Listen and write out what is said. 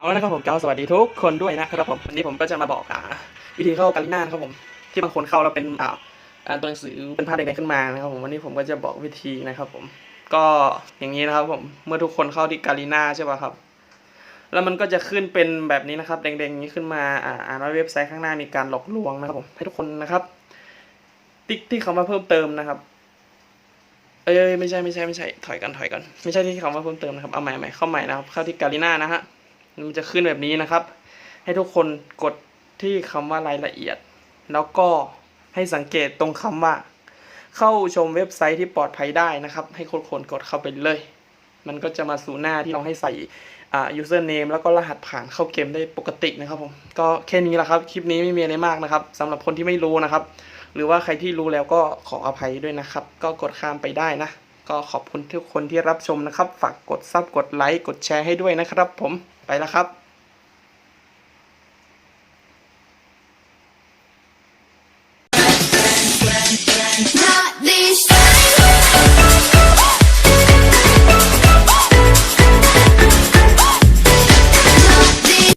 เอาละครับผมก็สวัสดีทุกคนด้วยนะครับผมวันนี้ผมก็จะมาบอกอ่าวิธีเข้ากาลิน่านครับผมที่บางคนเข้าแล้วเป็นอ่าตัวหนังสือเป็นภาพแดงๆขึ้นมานะครับผมวันนี้ผมก็จะบอกวิธีนะครับผมก็อย่างนี้นะครับผมเมื่อทุกคนเข้าที่กาลิน่าใช่ป่ะครับ แล้วมันก็จะขึ้นเป็นแบบนี้นะครับแดงๆอย่างนี้ขึ้นมาอ่าอ่านว่าเว็บไซต์ข้างหน้ามีการหลอกลวงนะครับผมให้ทุกคนนะครับ ติ๊กที่คำว่าเพิ่มเติมนะครับเอ้ยไม่ใช่ไม่ใช่ไม่ใช่ถอยกันถอยกันไม่ใช่ที่คำว่าเพิ่มเติมนะครับเอาใหม่ใหม่เข้าใหม่นะครับเข้าที่กาลิน่านะฮะ มันจะขึ้นแบบนี้นะครับ ให้ทุกคนกดที่คำว่ารายละเอียด แล้วก็ให้สังเกตตรงคำว่า เข้าชมเว็บไซต์ที่ปลอดภัยได้นะครับ ให้ทุกคนกดเข้าไปเลย มันก็จะมาสู่หน้าที่เราให้ใส่อ่า username แล้วก็รหัสผ่านเข้าเกมได้ปกตินะครับผม ก็แค่นี้แหละครับ คลิปนี้ไม่มีอะไรมากนะครับสำหรับคนที่ไม่รู้นะครับ หรือว่าใครที่รู้แล้วก็ขออภัยด้วยนะครับ ก็กดข้ามไปได้นะ ก็ขอบคุณทุกคนที่รับชมนะครับ ฝากกดซับกดไลค์กดแชร์ให้ด้วยนะครับผมไปแล้วครับ